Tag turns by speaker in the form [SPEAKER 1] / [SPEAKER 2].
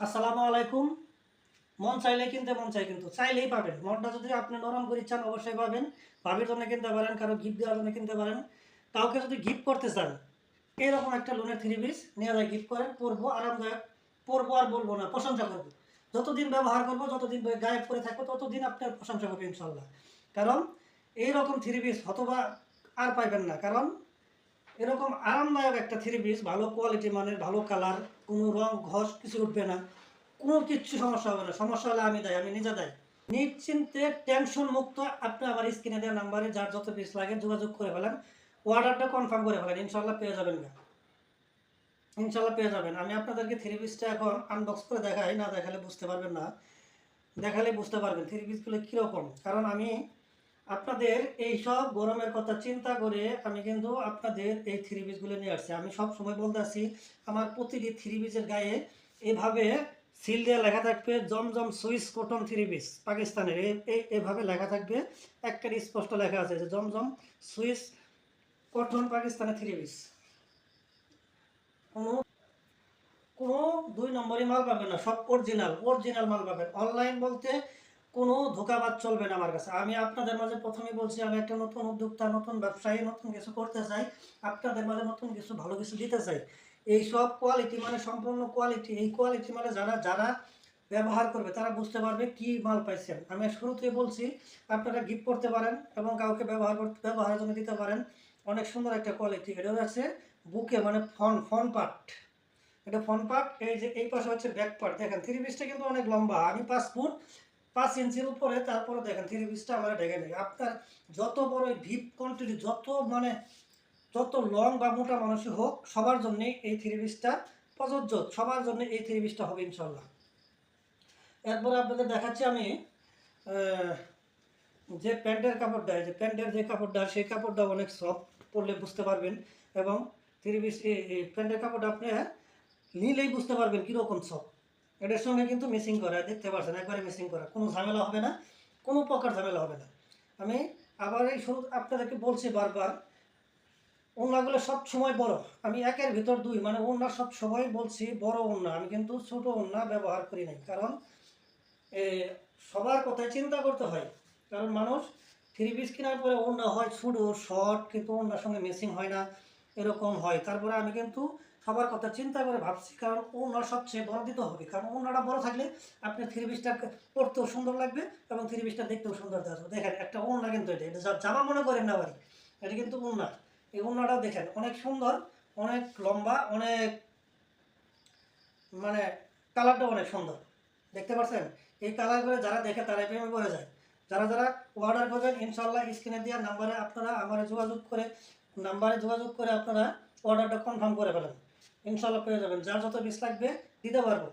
[SPEAKER 1] আসসালামু আলাইকুম। মন চাইলে কিনতে, মন চাই কিন্তু চাইলেই পাবেন। মনটা যদি আপনি নরম করে চান অবশ্যই পাবেন। ভাবির জন্য কিনতে পারেন, কারও গিফট দেওয়ার জন্য কিনতে পারেন। কাউকে যদি গিফট করতে চান, এরকম একটা লোনের থ্রি পিস নিয়ে যায় গিফট করেন পরবো, আরামদায়ক, পরবো আর বলব না, প্রশংসা করব। যতদিন ব্যবহার করব, যতদিন গায়েব করে থাকব, ততদিন আপনার প্রশংসা করবে ইনশাল্লাহ। কারণ, এইরকম থ্রি পিস হতবা আর পাইবেন না। কারণ এরকম আরামদায়ক একটা থ্রি পিস ভালো কোয়ালিটি মানের, ভালো কালার কোনো রং, ঘষ, কিছু উঠবে না। কোনো কিচ্ছু সমস্যা হবে না। সমস্যা হলে আমি দেয়, আমি নিজে দেয়। নিশ্চিন্তে টেনশন মুক্ত আপনি আমার স্ক্রিনে দেওয়া নাম্বারে যার যত পিস লাগে যোগাযোগ করে ফেলেন। অর্ডারটা কনফার্ম করে ফেলেন ইনশাল্লাহ পেয়ে যাবেন না ইনশাল্লাহ পেয়ে যাবেন। আমি আপনাদেরকে থ্রি পিসটা এখন আনবক্স করে দেখাই, না দেখালে বুঝতে পারবেন না। দেখালে বুঝতে পারবেন থ্রি পিসগুলো কীরকম। কারণ আমি আপনাদের এই সব গরমের কথা চিন্তা করে আমি কিন্তু আপনাদের এই থ্রি পিসগুলো নিয়ে আসছি। আমি সব সময় বলতে আসছি আমার প্রতিটি থ্রি পিসের গায়ে এভাবে সিল দিয়ে লেখা থাকবে, Zamzam Swiss cotton three piece পাকিস্তানের। এভাবে লেখা থাকবে। একটা স্পষ্ট লেখা আছে যে জমজম সুইস কটন পাকিস্তানের থ্রি পিস কোনো কোনো দুই নম্বরই মাল পাবেন না, সব অরিজিনাল অরিজিনাল মাল পাবেন। অনলাইন বলতে কোনো ধোকাবাজ চলবে না আমার কাছে। আমি আপনাদের মাঝে প্রথমেই বলছি, আমি একটা নতুন উদ্যোক্তা, নতুন ব্যবসায়ী, নতুন কিছু করতে চাই, আপনাদের মাঝে নতুন কিছু, ভালো কিছু দিতে চাই। এই সব কোয়ালিটি মানে সম্পূর্ণ কোয়ালিটি এই কোয়ালিটি মানে যারা যারা ব্যবহার করবে, তারা বুঝতে পারবে কি মাল পাইছেন। আমি শুরুতেই বলছি, আপনারা গিফট করতে পারেন এবং কাউকে ব্যবহার করতে ব্যবহারের জন্য দিতে পারেন। অনেক সুন্দর একটা কোয়ালিটি এটা হচ্ছে বুকে মানে ফন ফন পার্ট। এটা ফ্রন্ট পার্ট, এই যে, এই পাশে হচ্ছে ব্যাক পার্ট দেখেন থ্রি পিসটা কিন্তু অনেক লম্বা। আমি পাঁচ ফুট পাঁচ ইঞ্চির উপরে, তারপরে দেখেন থ্রি পিসটা আমার ঢেকে নেই আপনার যত বড় ভিপ কোয়ান্টিটি যত মানে যত লং বা মোটা মানুষই হোক, সবার জন্যই এই থ্রি পিসটা প্রযোজ্য। সবার জন্য এই থ্রি পিসটা হবে ইনশাল্লাহ। এরপরে আপনাদের দেখাচ্ছি আমি যে প্যান্টের কাপড়টা যে প্যান্টের যে কাপড়টা, সেই কাপড়টা অনেক সফট পরলে বুঝতে পারবেন এবং থ্রি পিস প্যান্টের কাপড়টা আপনি নিলেই বুঝতে পারবেন কীরকম সব এটার সঙ্গে কিন্তু মিসিং করা দেখতে পাচ্ছেন একবারে মিসিং করা। কোনো ঝামেলা হবে না কোনো প্রকার ঝামেলা হবে না। আমি আবার এই শুরু আপনাদেরকে বলছি বারবার ওনাগুলো সব সময় বড়। আমি একের ভিতর দুই মানে ওনা সব সময় বলছি বড় ওনা আমি কিন্তু ছোট ওনা ব্যবহার করি নাই। কারণ এ, সবার কথায় চিন্তা করতে হয়। কারণ মানুষ থ্রি পিস কেনার পরে ওনা হয় ছোটো শর্ট কিন্তু ওনার সঙ্গে মিসিং হয় না এরকম হয়। তারপরে আমি কিন্তু সবার কথা চিন্তা করে ভাবছি, কারণ ওনার সবচেয়ে বড় দিতে হবে কারণ ওনাটা বড় থাকলে আপনি থ্রি পিসটা পরতেও সুন্দর লাগবে এবং থ্রি পিসটা দেখতেও সুন্দর আসবে দেখেন, একটা ওনা কিন্তু এটা এটা জামা মনে করেন না বাড়ি, এটা কিন্তু ওনা এই ওনাটাও দেখেন, অনেক সুন্দর, অনেক লম্বা, অনেক মানে কালারটা অনেক সুন্দর। দেখতে পাচ্ছেন এই কালারগুলো যারা দেখে তারাই প্রেমে পড়ে যায়। যারা যারা অর্ডার করবেন ইনশাল্লাহ স্ক্রিনে দেওয়া নাম্বারে আপনারা আমার যোগাযোগ করে নাম্বারে যোগাযোগ করে আপনারা অর্ডারটা কনফার্ম করে ফেলেন। ইনশাল্লাহ পেয়ে যাবেন। যার যত পিস লাগবে দিতে পারব।